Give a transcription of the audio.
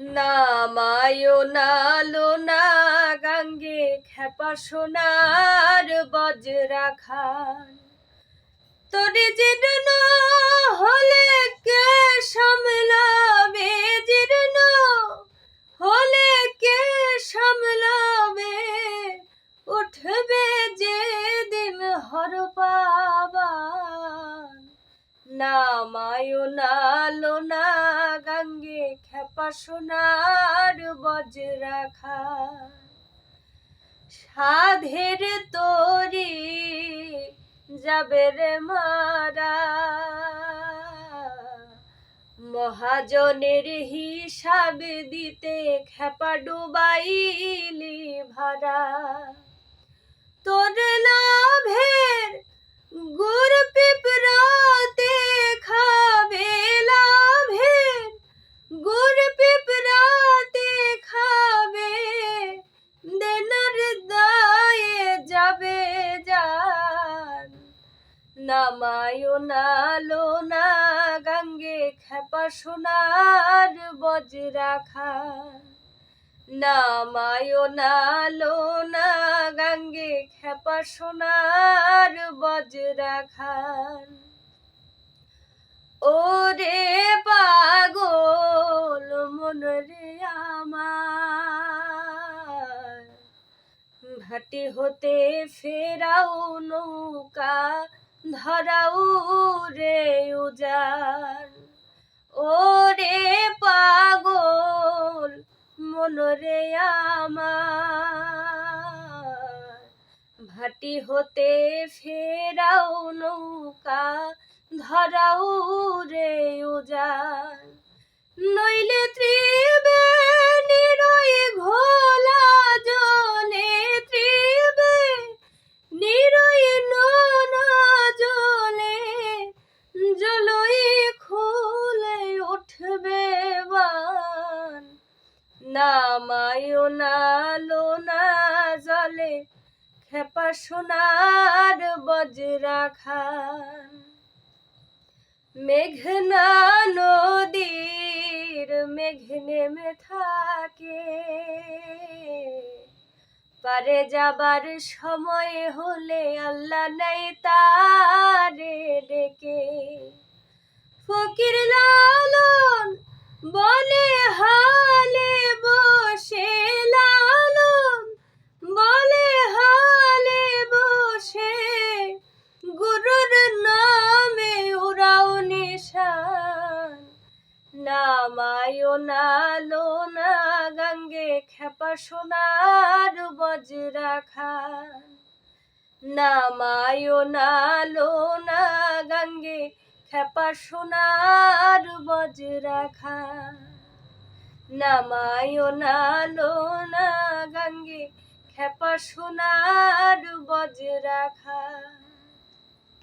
নামায়ো নালো না গাঙ্গে খেপা সোনার বজরা খান তোরে জীর্ণ হলে কে সামলাবে? জীর্ণ হলে কে সামলাবে? উঠবে যে দিন হর পাবান। নামায়ো নালো না খেপা সোনার বজরা খা সাধের তরি যাবে রে মারা। মহাজনের হিসাব দিতে খেপা ডুবাইলি ভাড়া। নামায়ো না গাঙ্গে খেপা সোনার বজরা খা নামায়ো না গাঙ্গে খেপা সোনার বজরা খান ওরে পাগল, মন রে আমার। ভাটি হতে ফেরাও নৌকা ধরাও রে পাগল, মন রে আমার। ভাটি হতে ফেরাও নৌকা ধরাও রে উজান নইলে ত্রিবে নামায়ো না জলে, খেপা সোনার বজরা খান মেঘনা নদীর মেঘ নেমে থাকে। পারে যাবার সময় হলে আল্লাহ নেই তারে ডেকে। ফকির লালন বলে নালো না গঙ্গে খেপা সোনার বজরা নামায়ো নালো না গঙ্গে খেপা সোনার বজরা নামায়ো নালো না গঙ্গে খেপা সোনার বজরা খান